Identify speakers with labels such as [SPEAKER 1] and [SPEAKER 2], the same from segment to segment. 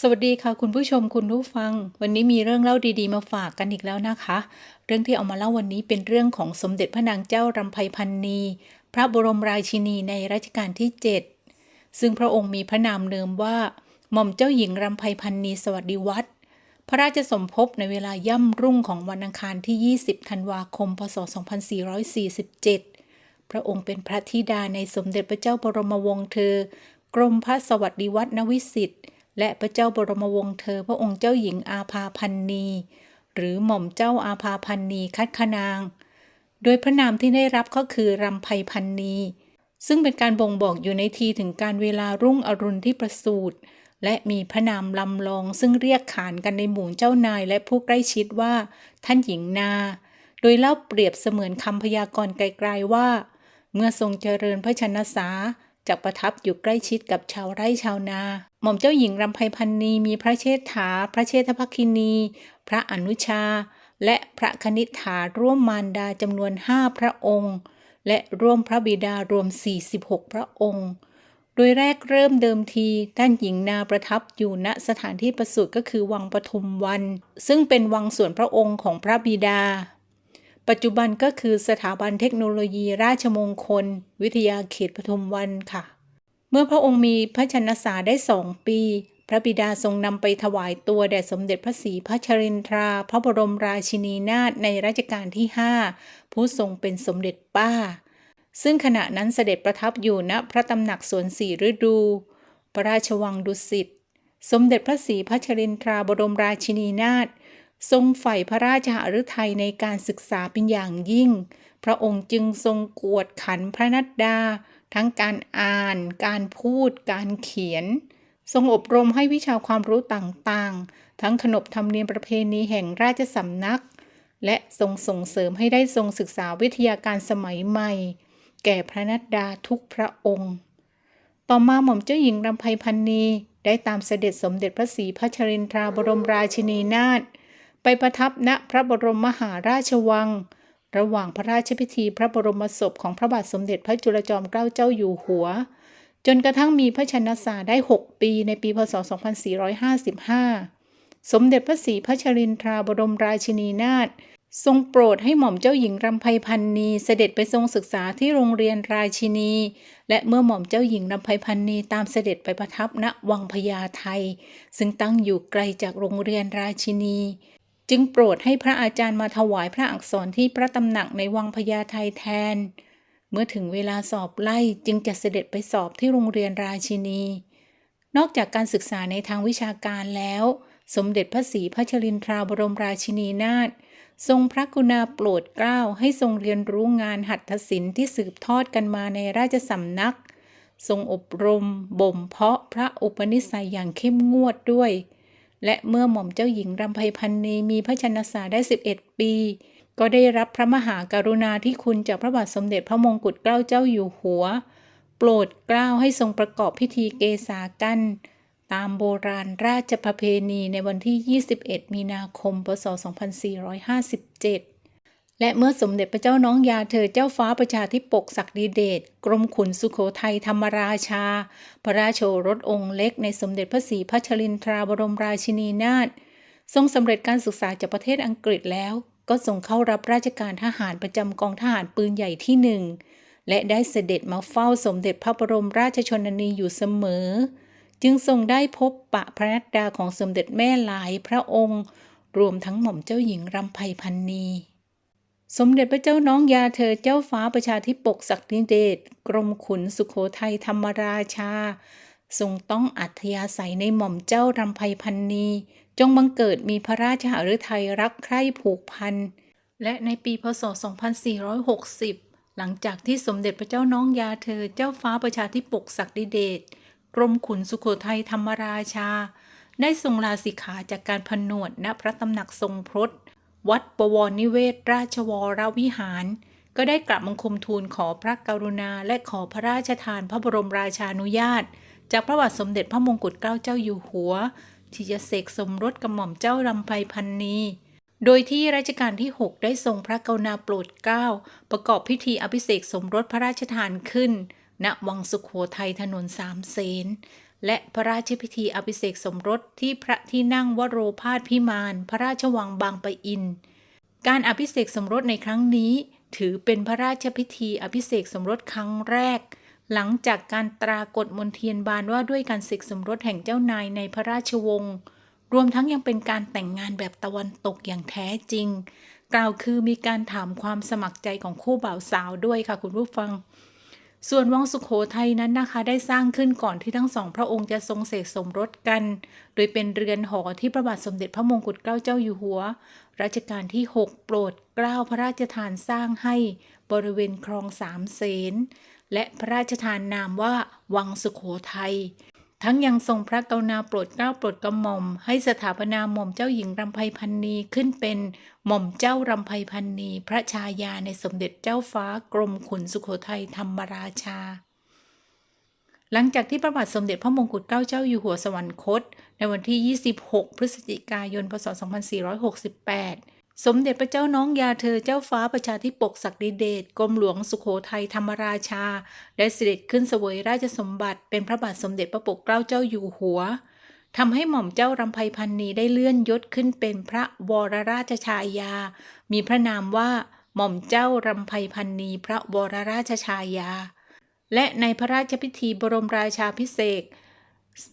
[SPEAKER 1] สวัสดีค่ะคุณผู้ชมคุณผู้ฟัง วันนี้มีเรื่องเล่าดีๆมาฝากกันอีกแล้วนะคะ เรื่องที่เอามาเล่าวันนี้เป็นเรื่องของสมเด็จพระนางเจ้ารำไพพันนีพระบรมราชินีในรัชกาลที่ 7 ซึ่งพระองค์มีพระนามเดิมว่า หม่อมเจ้าหญิงรำไพพันนีสวัสดิวัฒน์พระราชสมภพในเวลาย่ำรุ่งของวันอังคารที่ 20 ธันวาคม พศ 2447 พระองค์เป็นพระธิดาในสมเด็จพระเจ้าบรมวงศ์เธอ กรมพระสวัสดิวัฒนวิสิทธิ์ และพระเจ้าบรมวงศ์เธอพระองค์เจ้าหญิงอาภาพันนีหรือหม่อมเจ้าอาภาพันนีคัดคนาง โดยพระนามที่ได้รับก็คือรำไพพันนีซึ่งเป็นการบ่งบอกอยู่ในทีถึงการเวลารุ่งอรุณที่ประสูติและมีพระนามลำลองซึ่งเรียกขานกันในหมู่เจ้านายและผู้ใกล้ชิดว่า ท่านหญิงนา โดยเล่าเปรียบเสมือนคำพยากรณ์ไกลๆว่า เมื่อทรงเจริญพระชนสาจะประทับอยู่ใกล้ชิดกับชาวไร่ชาวนา หม่อมเจ้าหญิงรำไพพันนีมีพระเชษฐา พระเชษฐภักคินี พระอนุชา และพระคณิษฐาร่วมมารดาจำนวนห้าพระองค์ และร่วมพระบิดารวม 46 พระองค์ โดยแรกเริ่มเดิมทีท่านหญิงนาประทับอยู่ณสถานที่ประสูติก็คือวังปทุมวัน ซึ่งเป็นวังส่วนพระองค์ของพระบิดา ปัจจุบันก็คือสถาบันเทคโนโลยีราชมงคล วิทยาเขตปทุมวันค่ะ มื่อพระองค์มีพระชนสาได้สองปี พระบิดาทรงนำไปถวายตัวแด่สมเด็จพระศรีพัชรินทรา พระบรมราชินีนาถในรัชกาลที่5ผู้ทรงเป็นสมเด็จป้า ซึ่งขณะนั้นเสด็จประทับอยู่ณพระตำหนักสวนสีฤดู พระราชวังดุสิตสมเด็จพระศรีพัชรินทราบรมราชินีนาถทรงใฝ่พระราชหฤทัยในการศึกษาเป็นอย่างยิ่ง พระองค์จึงทรงกวดขันพระนัดดา ทั้งการอ่าน การพูด การเขียน ทรงอบรมให้วิชาความรู้ต่างๆ ทั้งขนบธรรมเนียมประเพณีแห่งราชสำนัก และทรงส่งเสริมให้ได้ทรงศึกษาวิทยาการสมัยใหม่ แก่พระนัดดาทุกพระองค์ ต่อมาหม่อมเจ้าหญิงรำไพพันนีได้ตามเสด็จสมเด็จพระศรีพัชรินทราบรมราชินีนาถไปประทับณพระบรมมหาราชวัง ระหว่างพระราชพิธีพระบรมศพของพระบาทสมเด็จพระจุลจอมเกล้าเจ้าอยู่หัว จนกระทั่งมีพระชนสาได้ 6 ปีในปีพศ 2455 สมเด็จพระศรีพัชรินทราบรมราชินีนาถทรงโปรดให้หม่อมเจ้าหญิงรำไพพันนีเสด็จไปทรงศึกษาที่โรงเรียนราชินี และเมื่อหม่อมเจ้าหญิงรำไพพันนีตามเสด็จไปประทับณวังพญาไทซึ่งตั้งอยู่ไกลจากโรงเรียนราชินี จึงโปรดให้พระอาจารย์มาถวายพระอักษรที่พระตำหนักในวังพญาไทแทน เมื่อถึงเวลาสอบไล่จึงจะเสด็จไปสอบที่โรงเรียนราชินี นอกจากการศึกษาในทางวิชาการแล้ว สมเด็จพระศรีพัชรินทราบรมราชินีนาถทรงพระกุณาโปรดเกล้าให้ทรงเรียนรู้งานหัตถศิลป์ที่สืบทอดกันมาในราชสำนัก ทรงอบรม บ่มเพาะพระอุปนิสัยอย่างเข้มงวดด้วย และเมื่อหม่อมเจ้าหญิงรำไพพันนีมีพระชนสาได้ 11 ปี ก็ได้รับพระมหากรุณาธิคุณจากพระบาทสมเด็จพระมงกุฎเกล้าเจ้าอยู่หัว โปรดเกล้าให้ทรงประกอบพิธีเกษากันตามโบราณราชประเพณีในวันที่ 21 มีนาคม พศ 2457 และเมื่อสมเด็จพระเจ้าน้องยาเธอเจ้าฟ้าประชาธิปกศักดิเดชกรมขุนสุโขทัยธรรมราชา พระราชโอรสองค์เล็กในสมเด็จพระศรีพัชรินทราบรมราชินีนาถทรงสำเร็จการศึกษาจากประเทศอังกฤษแล้ว ก็ทรงเข้ารับราชการทหารประจำกองทหารปืนใหญ่ที่หนึ่งและได้เสด็จมาเฝ้าสมเด็จพระบรมราชชนนีอยู่เสมอ จึงทรงได้พบปะพระนัดดาของสมเด็จแม่หลายพระองค์ รวมทั้งหม่อมเจ้าหญิงรำไพพันนี สมเด็จพระเจ้าน้องยาเธอเจ้าฟ้าประชาธิปกศักดิเดชกรมขุนสุโขทัยธรรมราชา ทรงต้องอัธยาศัยในหม่อมเจ้ารำไพพันนี จงบังเกิดมีพระราชหฤทัยรักใคร่ผูกพัน และในปีพศ 2460 หลังจากที่สมเด็จพระเจ้าน้องยาเธอเจ้าฟ้าประชาธิปกศักดิเดชกรมขุนสุโขทัยธรรมราชา ได้ทรงลาสิกขาจากการผนวดณพระตำหนักทรงพรต วัดบวรนิเวศราชวรวิหาร ก็ได้กลับบังคมทูลขอพระกรุณา และขอพระราชทานพระบรมราชานุญาต จากพระบาทสมเด็จพระมงกุฎเกล้าเจ้าอยู่หัว ที่จะเสกสมรสกับหม่อมเจ้ารำไพพันนีโดยที่รัชกาลที่ 6 ได้ทรงพระกรุณาโปรดเกล้า ประกอบพิธีอภิเษกสมรสพระราชทานขึ้น ณ วังสุขโขทัยถนนสามเสน และพระราชพิธีอภิเษกสมรสที่พระที่นั่งวโรพาสพิมานพระราชวังบางปะอิน การอภิเษกสมรสในครั้งนี้ ถือเป็นพระราชพิธีอภิเษกสมรสครั้งแรก หลังจากการตรากฎมนเทียนบานว่าด้วยการศึกสมรสแห่งเจ้านายในพระราชวงศ์รวมทั้งยังเป็นการแต่งงานแบบตะวันตกอย่างแท้จริง กล่าวคือมีการถามความสมัครใจของคู่บ่าวสาวด้วยค่ะคุณผู้ฟัง ส่วนวังสุขโขทัยนั้นนะคะได้สร้างขึ้นก่อนที่ทั้งสองพระองค์จะทรงเสกสมรสกัน โดยเป็นเรือนหอที่พระบาทสมเด็จพระมงกุฎเกล้าเจ้าอยู่หัว รัชกาลที่ 6 โปรดเกล้าพระราชทานสร้างให้บริเวณคลองสามเสนและพระราชทานนามว่าวังสุขโขทัย ทั้งยังทรงพระกรุณาโปรดเกล้าโปรดกระหม่อม ให้สถาปนาหม่อมเจ้าหญิงรำไพพันนีขึ้นเป็นหม่อมเจ้ารำไพพันนีพระชายาในสมเด็จเจ้าฟ้ากรมขุนสุโขทัยธรรมราชา หลังจากที่พระบาทสมเด็จพระมงกุฎเกล้าเจ้าอยู่หัวสวรรคต ในวันที่ 26 พฤศจิกายน พศ 2468 สมเด็จพระเจ้าน้องยาเธอเจ้าฟ้าประชาธิปกศักดิเดชกรมหลวงสุโขทัยธรรมราชา ได้เสด็จขึ้นเสวยราชสมบัติ เป็นพระบาทสมเด็จพระปกเกล้าเจ้าอยู่หัวทำให้หม่อมเจ้ารำไพพันนีได้เลื่อนยศขึ้นเป็นพระวรราชชายา มีพระนามว่าหม่อมเจ้ารำไพพันนีพระวรราชชายา และในพระราชพิธีบรมราชาพิเศษ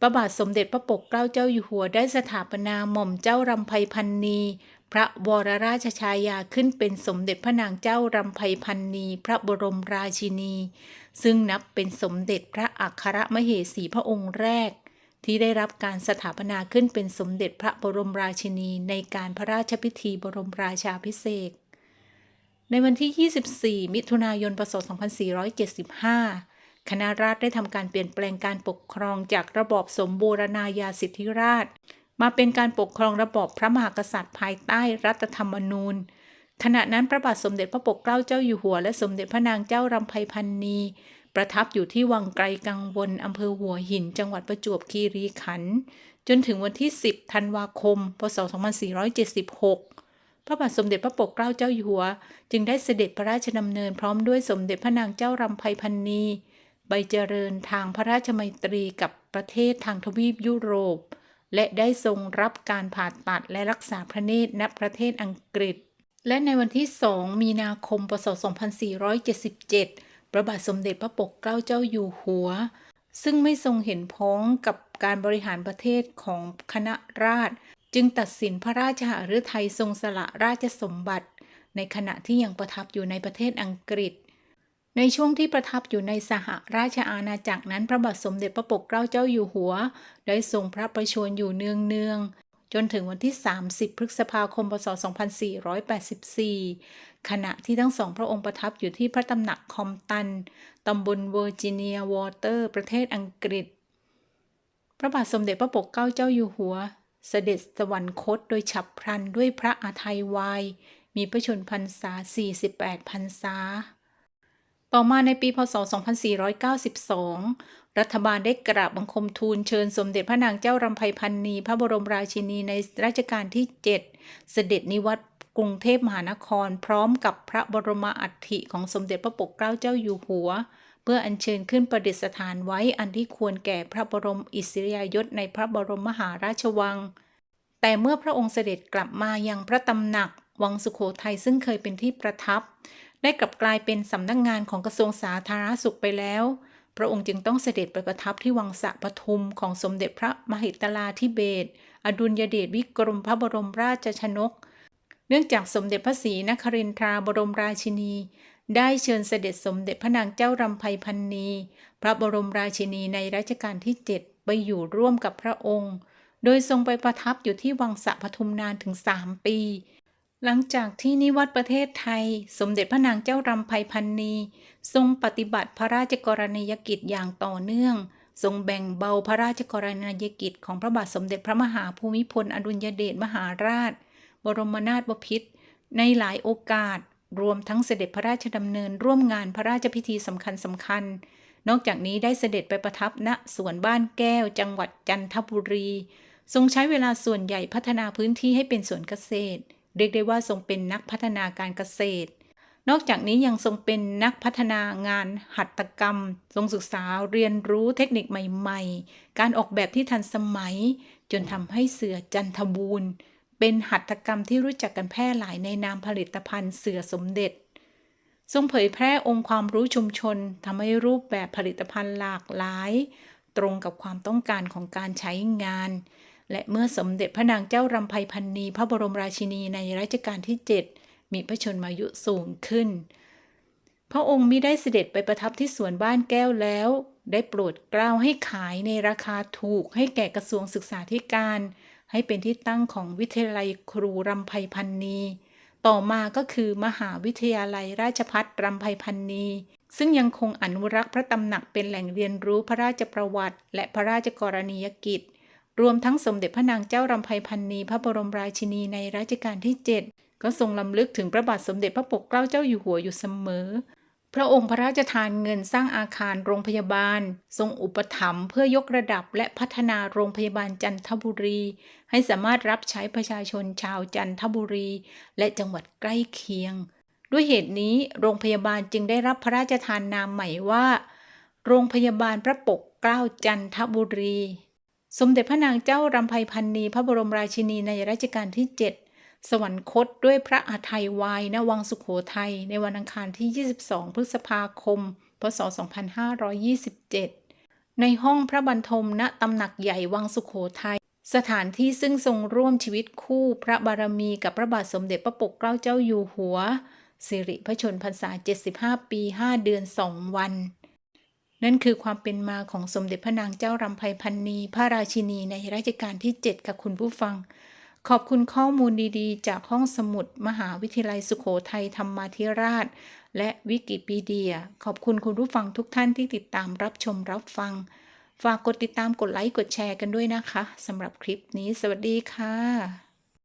[SPEAKER 1] พระบาทสมเด็จพระปกเกล้าเจ้าอยู่หัวได้สถาปนาหม่อมเจ้ารำไพพันนี พระวรราชชายาขึ้นเป็นสมเด็จพระนางเจ้ารำไพพันนีพระบรมราชินี ซึ่งนับเป็นสมเด็จพระอัครมเหสีพระองค์แรก ที่ได้รับการสถาปนาขึ้นเป็นสมเด็จพระบรมราชินีในการพระราชพิธีบรมราชาพิเศษในวันที่ 24 มิถุนายน พศ 2475 คณะราษฎรได้ทำการเปลี่ยนแปลงการปกครองจากระบอบสมบูรณาญาสิทธิราช มาเป็นการปกครองระบอบพระมหากษัตริย์ภายใต้รัฐธรรมนูญ ขณะนั้นพระบาทสมเด็จพระปกเกล้าเจ้าอยู่หัว และสมเด็จพระนางเจ้ารำไพพันนี ประทับอยู่ที่วังไกลกังวลอำเภอหัวหิน จังหวัดประจวบคีรีขันธ์จนถึงวันที่ 10 ธันวาคม พศ 2476 พระบาทสมเด็จพระปกเกล้าเจ้าอยู่หัว จึงได้เสด็จพระราชดำเนินพร้อมด้วยสมเด็จพระนางเจ้ารำไพพันนีใบเจริญทางพระราชมัยตรีกับประเทศทางทวีปยุโรป และได้ทรงรับการผ่าตัดและรักษาพระเนตรณประเทศอังกฤษ และในวันที่ 2 มีนาคม พศ 2477 พระบาทสมเด็จพระปกเกล้าเจ้าอยู่หัว ซึ่งไม่ทรงเห็นพ้องกับการบริหารประเทศของคณะราษฎรจึงตัดสินพระราชหฤทัยทรงสละราชสมบัติ ในขณะที่ยังประทับอยู่ในประเทศอังกฤษ ในช่วงที่ประทับอยู่ในสหราชอาณาจักรนั้น พระบาทสมเด็จพระปกเกล้าเจ้าอยู่หัว ได้ทรงพระประชวรอยู่เนืองๆจนถึงวันที่ 30 พฤษภาคม พศ 2484 ขณะที่ทั้งสองพระองค์ประทับอยู่ที่พระตำหนักคอมตัน ตำบลเวอร์จิเนียวอเตอร์ ประเทศอังกฤษ พระบาทสมเด็จพระปกเกล้าเจ้าอยู่หัว เสด็จสวรรคตโดยฉับพลันด้วยพระอาทัยวาย มีพระชนพรรษา 48 พรรษา ต่อมาในปีพศ 2492 รัฐบาลได้กราบบังคมทูลเชิญสมเด็จพระนางเจ้ารำไพพันนีพระบรมราชินีในรัชกาลที่ 7 เสด็จนิวัตรกรุงเทพมหานครพร้อมกับพระบรมอัฐิของสมเด็จพระปกเกล้าเจ้าอยู่หัว เพื่ออัญเชิญขึ้นประดิษฐานไว้อันที่ควรแก่พระบรมอิสริยยศในพระบรมมหาราชวัง แต่เมื่อพระองค์เสด็จกลับมายังพระตำหนักวังสุโขทัยซึ่งเคยเป็นที่ประทับ ได้กลับกลายเป็นสำนักงงานของกระทรวงสาธารณสุขไปแล้ว พระองค์จึงต้องเสด็จไปประทับที่วังสะปทุมของสมเด็จพระมหิตลาธิเบศรอดุลยเดชวิกรมพระบรมราชชนก เนื่องจากสมเด็จพระศรีนครินทราบรมราชินี ได้เชิญเสด็จสมเด็จพระนางเจ้ารำไพพันนี พระบรมราชินีในรัชกาลที่ 7 ไปอยู่ร่วมกับพระองค์ โดยทรงไปประทับอยู่ที่วังสะปทุมนานถึง 3 ปี หลังจากที่นิวัตประเทศไทย สมเด็จพระนางเจ้ารำไพพันนี ทรงปฏิบัติพระราชกรณียกิจอย่างต่อเนื่อง ทรงแบ่งเบาพระราชกรณียกิจของพระบาทสมเด็จพระมหาภูมิพลอดุลยเดชมหาราช บรมนาถบพิตรในหลายโอกาส รวมทั้งเสด็จพระราชดำเนินร่วมงานพระราชพิธีสำคัญสำคัญ นอกจากนี้ได้เสด็จไปประทับณสวนบ้านแก้วจังหวัดจันทบุรี ทรงใช้เวลาส่วนใหญ่พัฒนาพื้นที่ให้เป็นสวนเกษตร เรียกได้ว่าทรงเป็นนักพัฒนาการเกษตร นอกจากนี้ยังทรงเป็นนักพัฒนางานหัตถกรรม ทรงศึกษาเรียนรู้เทคนิคใหม่ๆ การออกแบบที่ทันสมัย จนทำให้เสือจันทบูรณ์ เป็นหัตถกรรมที่รู้จักกันแพร่หลายในนามผลิตภัณฑ์เสือสมเด็จทรงเผยแพร่องค์ความรู้ชุมชนทำให้รูปแบบผลิตภัณฑ์หลากหลาย ตรงกับความต้องการของการใช้งาน และเมื่อสมเด็จพระนางเจ้ารำไพพันนีพระบรมราชินีในรัชกาลที่ 7 มีพระชนมายุสูงขึ้น พระองค์มิได้เสด็จไปประทับที่สวนบ้านแก้วแล้ว ได้โปรดเกล้าให้ขายในราคาถูกให้แก่กระทรวงศึกษาธิการ ให้เป็นที่ตั้งของวิทยาลัยครูรำไพพันนีต่อมาก็คือมหาวิทยาลัยราชพัฒรำไพพันนีซึ่งยังคงอนุรักษ์พระตำหนักเป็นแหล่งเรียนรู้พระราชประวัติ และพระราชกรณียกิจ รวมทั้งสมเด็จพระนางเจ้ารำไพพันนีพระบรมราชินีในรัชกาลที่ 7 ก็ทรงลำลึกถึงพระบาทสมเด็จพระปกเกล้าเจ้าอยู่หัวอยู่เสมอ พระองค์พระราชทานเงินสร้างอาคารโรงพยาบาล ทรงอุปถัมภ์เพื่อยกระดับและพัฒนาโรงพยาบาลจันทบุรี ให้สามารถรับใช้ประชาชนชาวจันทบุรี และจังหวัดใกล้เคียง ด้วยเหตุนี้โรงพยาบาลจึงได้รับพระราชทานนามใหม่ว่า โรงพยาบาลพระปกเกล้าจันทบุรี สมเด็จพระนางเจ้ารำไพพันนีพระบรมราชินีในรัชกาลที่ 7 สวรรคตด้วยพระอาทัยวายณวังสุขโขทัยในวันอังคารที่ 22 พฤษภาคม พศ 2527 ในห้องพระบรรทมณตำหนักใหญ่วังสุขโขทัยสถานที่ซึ่งทรงร่วมชีวิตคู่พระบารมีกับพระบาทสมเด็จพระปกเกล้าเจ้าอยู่หัว สิริพระชนพรรษา 75 ปี 5 เดือน 2 วัน นั่นคือความเป็นมาของสมเด็จพระนางเจ้ารำไพพันนีพระราชินีในรัชกาลที่ 7 กับคุณผู้ฟัง ขอบคุณข้อมูลดีๆ จากห้องสมุดมหาวิทยาลัยสุโขทัยธรรมาธิราช และวิกิพีเดีย ขอบคุณคุณผู้ฟังทุกท่านที่ติดตามรับชมรับฟัง ฝากกดติดตามกดไลค์กดแชร์กันด้วยนะคะสำหรับคลิปนี้ สวัสดีค่ะ